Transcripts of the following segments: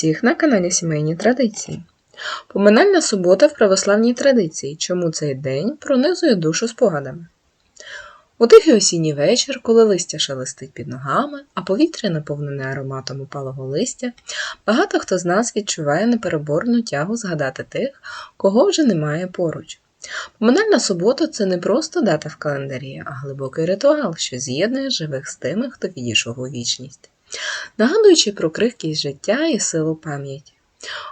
всіх на каналі Сімейні Традиції. Поминальна субота в православній традиції. Чому цей день пронизує душу спогадами? У тихий осінній вечір, коли листя шелестить під ногами, а повітря наповнене ароматом упалого листя, багато хто з нас відчуває непереборну тягу згадати тих, кого вже немає поруч. Поминальна субота це не просто дата в календарі, а глибокий ритуал, що з'єднує живих з тими, хто відійшов у вічність нагадуючи про крихкість життя і силу пам'яті.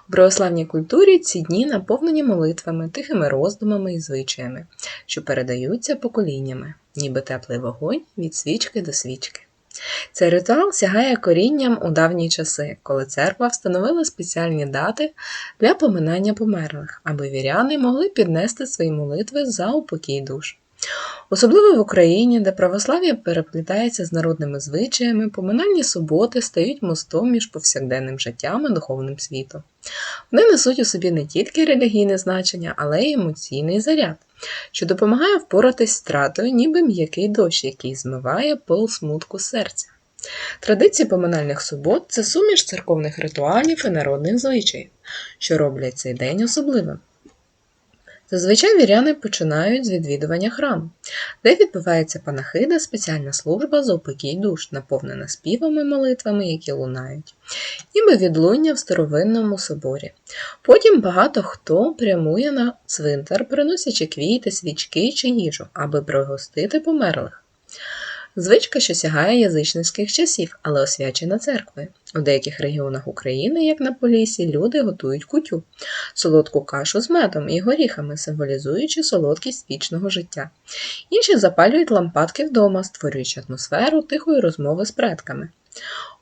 У православній культурі ці дні наповнені молитвами, тихими роздумами і звичаями, що передаються поколіннями, ніби теплий вогонь від свічки до свічки. Цей ритуал сягає корінням у давні часи, коли церква встановила спеціальні дати для поминання померлих, аби віряни могли піднести свої молитви за упокій душ. Особливо в Україні, де православ'я переплітається з народними звичаями, поминальні суботи стають мостом між повсякденним життям і духовним світом. Вони несуть у собі не тільки релігійне значення, але й емоційний заряд, що допомагає впоратись з стратою, ніби м'який дощ, який змиває пил смутку серця. Традиції поминальних субот це суміш церковних ритуалів і народних звичаїв, що роблять цей день особливим. Зазвичай віряни починають з відвідування храму, де відбувається панахида, спеціальна служба за упокій душ, наповнена співами молитвами, які лунають, ніби відлуння в старовинному соборі. Потім багато хто прямує на цвинтар, приносячи квіти, свічки чи їжу, аби пригостити померлих. Звичка, що сягає язичницьких часів, але освячена церквою. У деяких регіонах України, як на Полісі, люди готують кутю, солодку кашу з медом і горіхами, символізуючи солодкість вічного життя. Інші запалюють лампадки вдома, створюючи атмосферу тихої розмови з предками.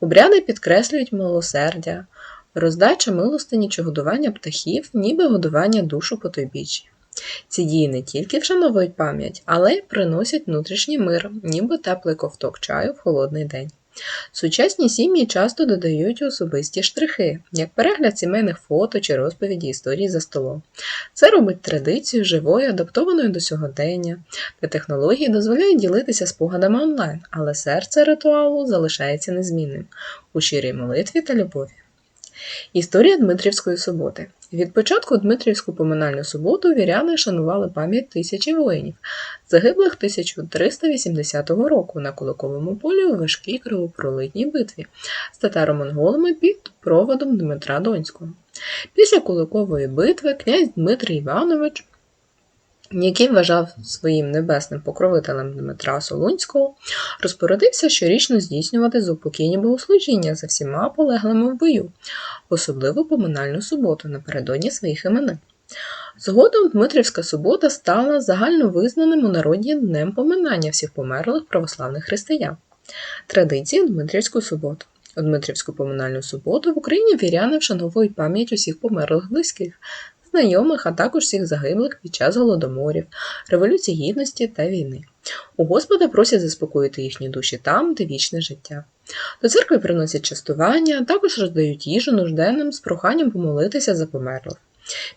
Обряди підкреслюють милосердя, роздача милостині чи годування птахів, ніби годування душу по потойбіччя. Ці дії не тільки вшановують пам'ять, але й приносять внутрішній мир, ніби теплий ковток чаю в холодний день. Сучасні сім'ї часто додають особисті штрихи, як перегляд сімейних фото чи розповіді історії за столом. Це робить традицію живою, адаптованою до сьогодення, де технології дозволяють ділитися спогадами онлайн, але серце ритуалу залишається незмінним у щирій молитві та любові. Історія Дмитрівської суботи. Від початку Дмитрівську поминальну суботу віряни шанували пам'ять тисячі воїнів, загиблих 1380 року на Куликовому полі у важкій кровопролитній битві з татаро-монголами під проводом Дмитра Донського. Після Куликової битви князь Дмитрий Іванович який вважав своїм небесним покровителем Дмитра Солунського, розпорядився щорічно здійснювати заупокійні богослужіння за всіма полеглими в бою, особливо поминальну суботу напередодні своїх іменин. Згодом Дмитрівська субота стала загальновизнаним у народі днем поминання всіх померлих православних християн. Традиції Дмитрівську суботу. У Дмитрівську поминальну суботу в Україні віряни вшановують пам'ять усіх померлих близьких, знайомих, а також всіх загиблих під час голодоморів, Революції Гідності та війни. У Господа просять заспокоїти їхні душі там, де вічне життя. До церкви приносять частування, а також роздають їжу нужденним з проханням помолитися за померлих.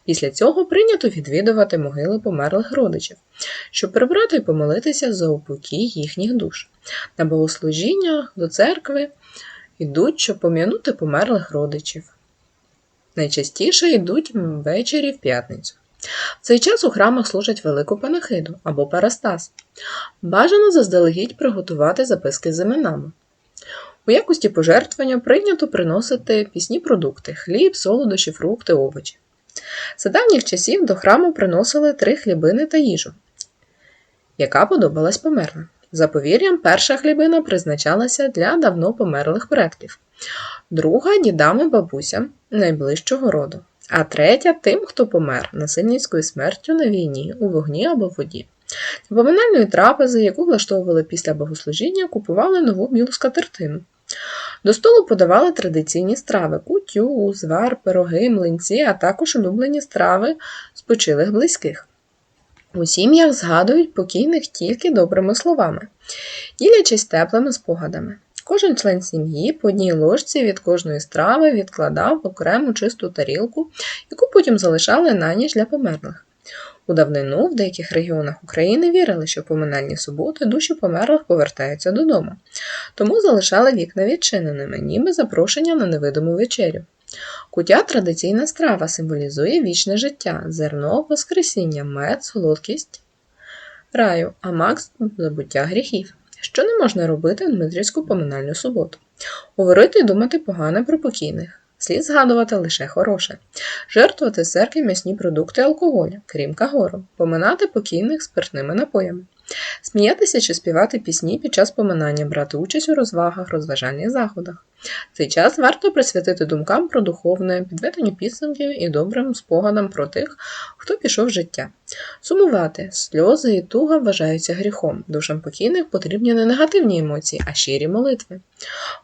Після цього прийнято відвідувати могили померлих родичів, щоб прибрати і помолитися за упокій їхніх душ. На богослужіння до церкви йдуть, щоб пом'янути померлих родичів. Найчастіше йдуть ввечері в п'ятницю. В цей час у храмах служать велику панахиду або парастас. Бажано заздалегідь приготувати записки з іменами. У якості пожертвування прийнято приносити пісні продукти хліб, солодощі, фрукти, овочі. За давніх часів до храму приносили три хлібини та їжу, яка подобалась померлим. За повір'ям, перша хлібина призначалася для давно померлих предків друга дідами бабусям найближчого роду, а третя тим, хто помер насильницькою смертю на війні, у вогні або воді. Поминальної трапези, яку влаштовували після богослужіння, купували нову білу скатертину. До столу подавали традиційні страви кутю, узвар, пироги, млинці, а також улюблені страви спочилих близьких. У сім'ях згадують покійних тільки добрими словами, ділячись теплими спогадами. Кожен член сім'ї по одній ложці від кожної страви відкладав окрему чисту тарілку, яку потім залишали на ніч для померлих. У давнину в деяких регіонах України вірили, що в поминальні суботи душі померлих повертаються додому, тому залишали вікна відчиненими, ніби запрошення на невидиму вечерю. Куття традиційна страва символізує вічне життя, зерно, воскресіння, мед, солодкість раю, а макс забуття гріхів. Що не можна робити в Дмитрівську поминальну суботу? Говорити і думати погане про покійних. Слід згадувати лише хороше, жертвувати церкві м'ясні продукти алкоголю, крім кагору, поминати покійних спиртними напоями, сміятися чи співати пісні під час поминання, брати участь у розвагах, розважальних заходах. Цей час варто присвятити думкам про духовне, підведенню підсумків і добрим спогадам про тих, хто пішов з життя. Сумувати, сльози і туга вважаються гріхом. Душам покійних потрібні не негативні емоції, а щирі молитви.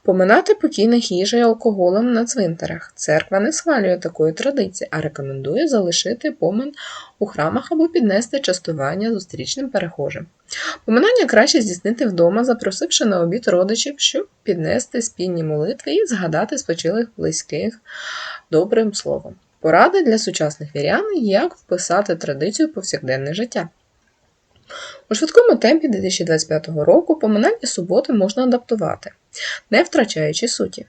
Поминати покійних їжею алкоголем на цвинтарах. Церква не схвалює такої традиції, а рекомендує залишити помин у храмах або піднести частування зустрічним перехожим. Поминання краще здійснити вдома, запросивши на обід родичів, щоб піднести спільні молитви і згадати спочилих близьких добрим словом. Поради для сучасних вірян, як вписати традицію повсякденне життя. У швидкому темпі 2025 року поминальні суботи можна адаптувати, не втрачаючи суті.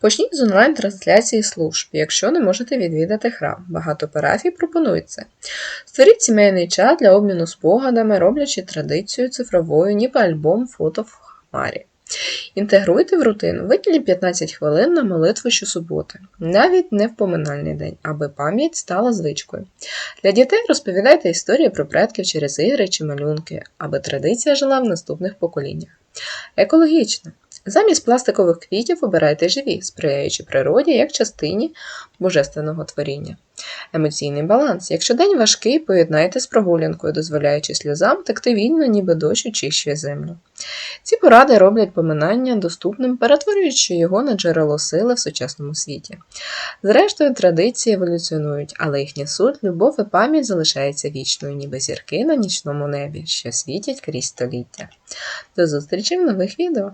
Почніть з онлайн-трансляції служб, якщо не можете відвідати храм. Багато парафій пропонують це. Створіть сімейний чат для обміну спогадами, роблячи традицію цифровою, ніби альбом фото в хмарі. Інтегруйте в рутину, виділіть 15 хвилин на молитву щосуботи, навіть не в поминальний день, аби пам'ять стала звичкою. Для дітей розповідайте історії про предків через ігри чи малюнки, аби традиція жила в наступних поколіннях. Екологічно. Замість пластикових квітів обирайте живі, сприяючи природі як частині божественного творіння. Емоційний баланс. Якщо день важкий, поєднайте з прогулянкою, дозволяючи сльозам текти вільно, ніби дощ очищує землю. Ці поради роблять поминання доступним, перетворюючи його на джерело сили в сучасному світі. Зрештою, традиції еволюціонують, але їхня суть, любов і пам'ять залишаються вічною, ніби зірки на нічному небі, що світять крізь століття. До зустрічі в нових відео!